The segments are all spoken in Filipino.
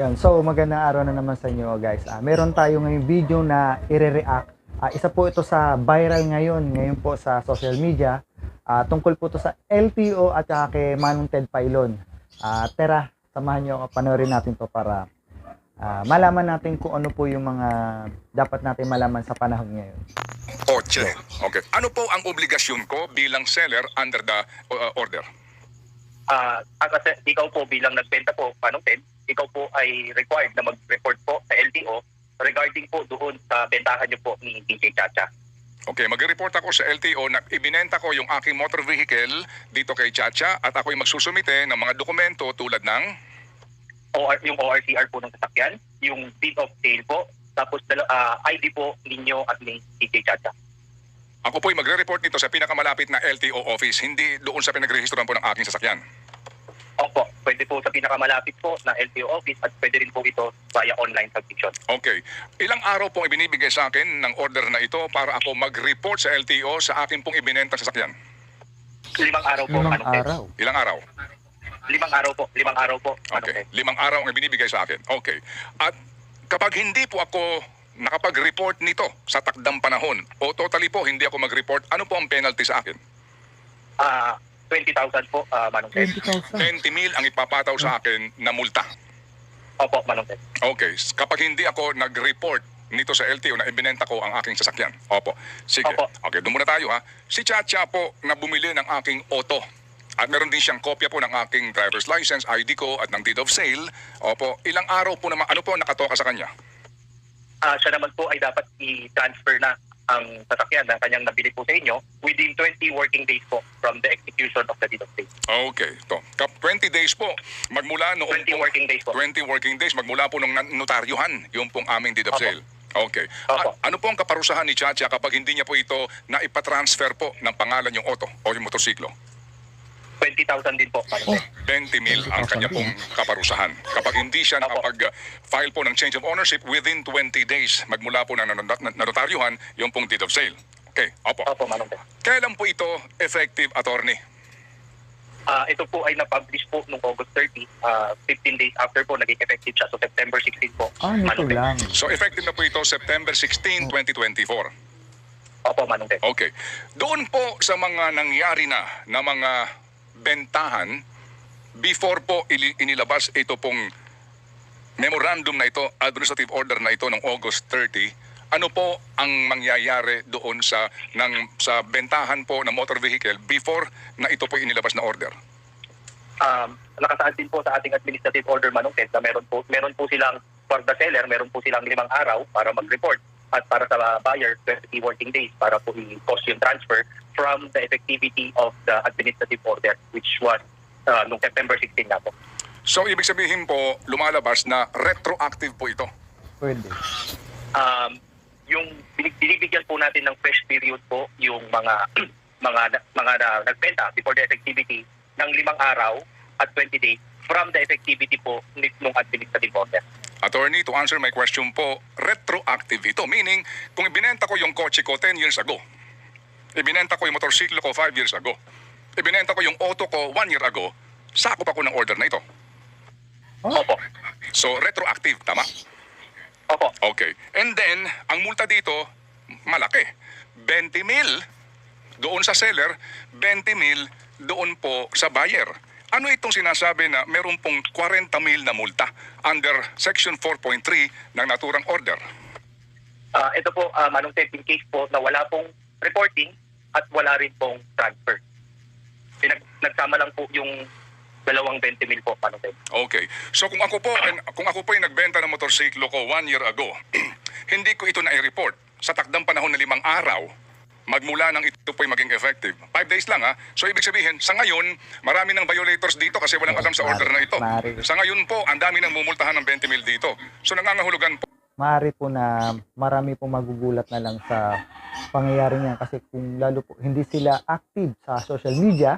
Yan. So, magandang araw na naman sa inyo, guys. Ah, meron tayo ngayong video na i-react. Ah, isa po ito sa viral ngayon, ngayon po sa social media. Ah, tungkol po ito sa LTO at saka kay Manong Ted Pailon. Ah, tara, samahan nyo ako, panoorin natin to para ah, malaman natin kung ano po yung mga dapat natin malaman sa panahon ngayon. Kotse. Okay. Ano po ang obligasyon ko bilang seller under the uh, order? Ah, uh, ikaw po bilang nagbenta po, Manong Ted, ikaw po ay required na mag-report po sa LTO regarding po doon sa bentahan niyo po ni DJ Chacha. Okay, mag-report ako sa LTO na ibinenta ko yung aking motor vehicle dito kay Chacha at ako'y magsusumite ng mga dokumento tulad ng OR, yung ORCR po ng sasakyan, yung deed of sale po, tapos dala- ah, ID po ninyo at ni DJ Chacha. ako po'y magre-report nito sa pinakamalapit na LTO office, hindi doon sa pinagrehistoran po ng aking sasakyan. Opo, pwede po sa pinakamalapit po na LTO office at pwede rin po ito via online submission. Okay. Ilang araw pong ibinibigay sa akin ng order na ito para ako mag-report sa LTO sa akin pong ibinenta sasakyan? Limang araw po, Limang Manong Ted. araw. Ilang araw? Limang araw po, limang araw po, Manong Okay. Ted. Limang araw ang ibinibigay sa akin. Okay. At kapag hindi po ako nakapag-report nito sa takdang panahon o totally po hindi ako mag-report, ano po ang penalty sa akin? Ah, 20,000 po, ah, Manong Ted. 20,000. 20 mil ang ipapataw sa akin na multa. Opo, Manong Ted. Okay. Kapag hindi ako nag-report nito sa LTO na ibinenta ko ang aking sasakyan. Opo. Sige. Opo. Okay, doon muna tayo ha. Si Chacha po na bumili ng aking auto. At meron din siyang kopya po ng aking driver's license, ID ko at ng deed of sale. Opo. Ilang araw po naman, ano po ang nakatoka sa kanya? Ah, siya naman po ay dapat i-transfer na ang sasakyan na kanyang nabili po sa inyo within 20 working days po from the execution of the deed of sale. Okay, to. Kap 20 days po magmula noong 20 working days po. 20 working days magmula po nung notaryuhan yung pong aming deed of Opo. sale. Okay. Opo. A- ano po ang kaparusahan ni Chacha kapag hindi niya po ito na ipatransfer po ng pangalan yung auto o yung motorsiklo? 20,000 din po. Manong Ted. 20 mil ang kanya pong kaparusahan. Kapag hindi siya nakapag-file po ng change of ownership within 20 days magmula po nan- nanotaryuhan yung pong deed of sale. Okay, opo. Opo, Manong. Kailan po ito effective attorney? Ah, ito po ay na-publish po noong August 30, ah, 15 days after po naging effective siya. So September 16 po. Ah, Manong Ted. lang. So effective na po ito September 16, 2024. Opo, Manong. Okay. Doon po sa mga nangyari na na mga bentahan before po inilabas ito pong memorandum na ito, administrative order na ito ng August 30, ano po ang mangyayari doon sa ng sa bentahan po ng motor vehicle before na ito po inilabas na order? Um, nakasaad din po sa ating administrative order, Manong na meron po, meron po silang, for the seller, meron po silang limang araw para mag-report at para sa buyer, 20 working days para po i-cost yung transfer from the effectivity of the administrative order, which was uh, noong September 16 na po. So ibig sabihin po lumalabas na retroactive po ito. Pwede. um, yung binibigyan po natin ng fresh period po yung mga mga mga na, nagbenta before the effectivity ng limang araw at 20 days from the effectivity po ni- nung administrative order. Attorney, to answer my question po, retroactive ito. Meaning, kung ibinenta ko yung kotse ko 10 years ago, ibinenta ko yung motorsiklo ko 5 years ago, ibinenta ko yung auto ko 1 year ago, sakop ako ng order na ito. Opo. So, retroactive, tama? Opo. Okay. And then, ang multa dito, malaki. 20 mil doon sa seller, 20 mil doon po sa buyer. Ano itong sinasabi na meron pong 40 mil na multa under Section 4.3 ng naturang order? Ah, ito po, uh, Manong Ted, in case po na wala pong reporting at wala rin pong transfer. Pinag nagsama lang po yung dalawang 20 mil po, Manong Ted. Okay. So kung ako po kung ako po ay nagbenta ng motorsiklo ko one year ago, hindi ko ito na-report sa takdang panahon na limang araw magmula nang ito po ay maging effective. Five days lang ha. So ibig sabihin, sa ngayon, marami ng violators dito kasi walang alam sa order na ito. Sa ngayon po, ang dami nang mumultahan ng 20 mil dito. So nangangahulugan po. Maaari po na marami pong magugulat na lang sa pangyayari niyan kasi kung lalo po hindi sila active sa social media,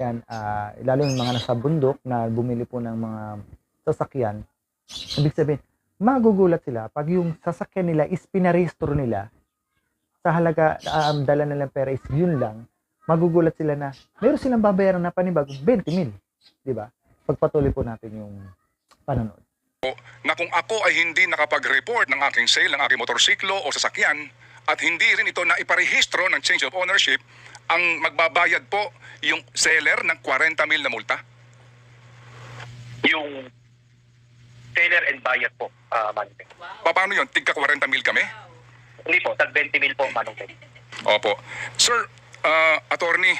yan, ah, lalo yung mga nasa bundok na bumili po ng mga sasakyan, ibig sabihin, magugulat sila pag yung sasakyan nila is pinarehistro nila sa halaga, um, dala nilang pera is yun lang, magugulat sila na meron silang babayaran na panibago 20 mil. Di ba? Pagpatuloy po natin yung panonood. kung ako ay hindi nakapag-report ng aking sale ng aking motorsiklo o sasakyan at hindi rin ito na iparehistro ng change of ownership, ang magbabayad po yung seller ng 40 mil na multa? Yung seller and buyer po, uh, Manong Ted. Paano yun? Tigka 40 mil kami? Hindi po, tag 20 mil po, Manong Ted. Opo. Sir, ah, attorney,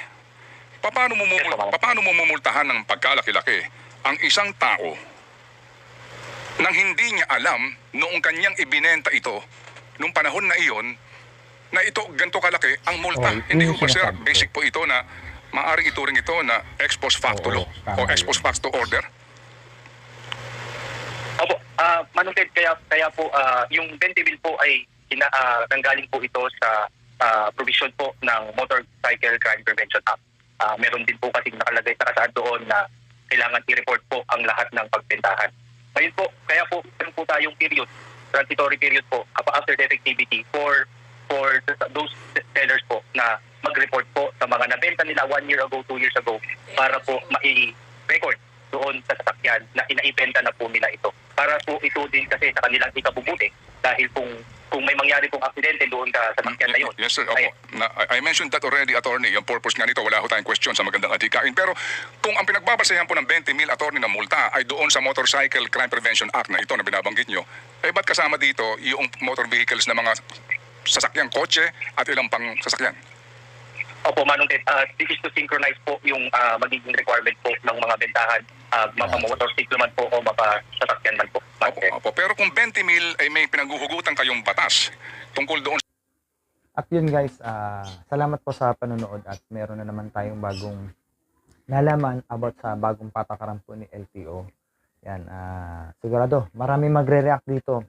paano mo, Yes, mumul- ma'am. paano mo mumultahan ng pagkalaki-laki ang isang tao nang hindi niya alam noong kanyang ibinenta ito, nung panahon na iyon, na ito ganito kalaki ang multa. Oh, hindi ko yung ba sir, sinasabi ko. basic po ito na maaring ituring ito na ex post facto Oo, law tama o ex yun. post facto order? Opo, ah Manong Ted, kaya, kaya po ah, yung 20 mil po ay ina, ah, nanggaling po ito sa ah, provision po ng Motorcycle Crime Prevention Act. Ah, meron din po kasi nakalagay nakasaad doon na kailangan i-report po ang lahat ng pagbentahan. Ngayon po, kaya po meron po tayong period, transitory period po after effectivity for for th- those sellers po na mag-report po sa mga nabenta nila one year ago, two years ago para po mai-record doon sa sasakyan na inaibenta na po nila ito. Para po ito din kasi sa kanilang ikabubuti dahil kung kung may mangyari pong aksidente doon sa sasakyan na yun. Yes, sir. ay- Opo. Na, I I mentioned that already, attorney. Yung purpose nga nito, wala ho tayong question sa magandang adhikain. Pero kung ang pinagbabasehan po ng 20 mil attorney na multa ay doon sa Motorcycle Crime Prevention Act na ito na binabanggit nyo, eh ba't kasama dito yung motor vehicles na mga sasakyang kotse at ilang pang sasakyan? Opo, Manong Ted, ah, this is to synchronize po yung ah, magiging requirement po ng mga bentahan, uh, mga motorsiklo man po o mga sasakyan man po. Opo, opo. Pero kung 20 mil ay may pinaghuhugutan kayong batas tungkol doon At yun guys, ah, salamat po sa panonood at meron na naman tayong bagong nalaman about sa bagong patakaran po ni LTO. Yan, ah, sigurado, marami magre-react dito.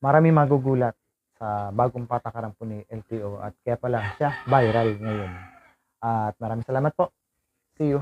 Marami magugulat sa bagong patakaran po ni LTO at kaya pala siya viral ngayon. At maraming salamat po. See you.